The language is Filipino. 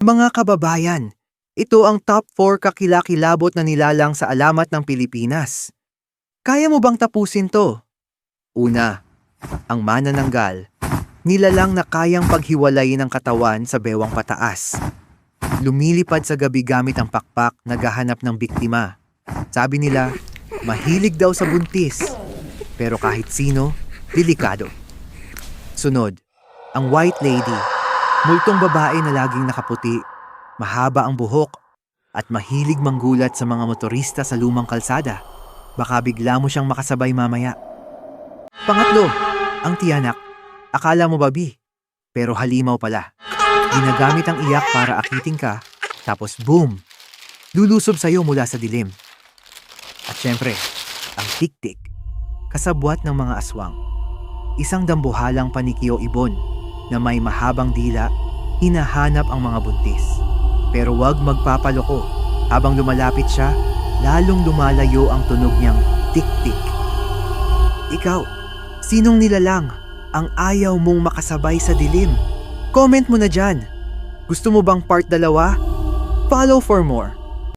Mga kababayan, ito ang top 4 kakilakilabot na nilalang sa alamat ng Pilipinas. Kaya mo bang tapusin to? Una, ang manananggal. Nilalang na kayang paghiwalayin ang katawan sa bewang pataas. Lumilipad sa gabi gamit ang pakpak naghahanap ng biktima. Sabi nila, mahilig daw sa buntis. Pero kahit sino, delikado. Sunod, ang white lady. Multong babae na laging nakaputi, mahaba ang buhok, at mahilig manggulat sa mga motorista sa lumang kalsada. Baka bigla mo siyang makasabay mamaya. Pangatlo, ang tiyanak. Akala mo babi, pero halimaw pala. Ginagamit ang iyak para akiting ka, tapos boom! Lulusob sa'yo mula sa dilim. At syempre, ang tik-tik. Kasabwat ng mga aswang. Isang dambuhalang panikyo ibon na may mahabang dila, hinahanap ang mga buntis. Pero wag magpapaloko. Habang lumalapit siya, lalong lumalayo ang tunog niyang tik-tik. Ikaw, sinong nilalang ang ayaw mong makasabay sa dilim? Comment mo na dyan. Gusto mo bang part dalawa? Follow for more.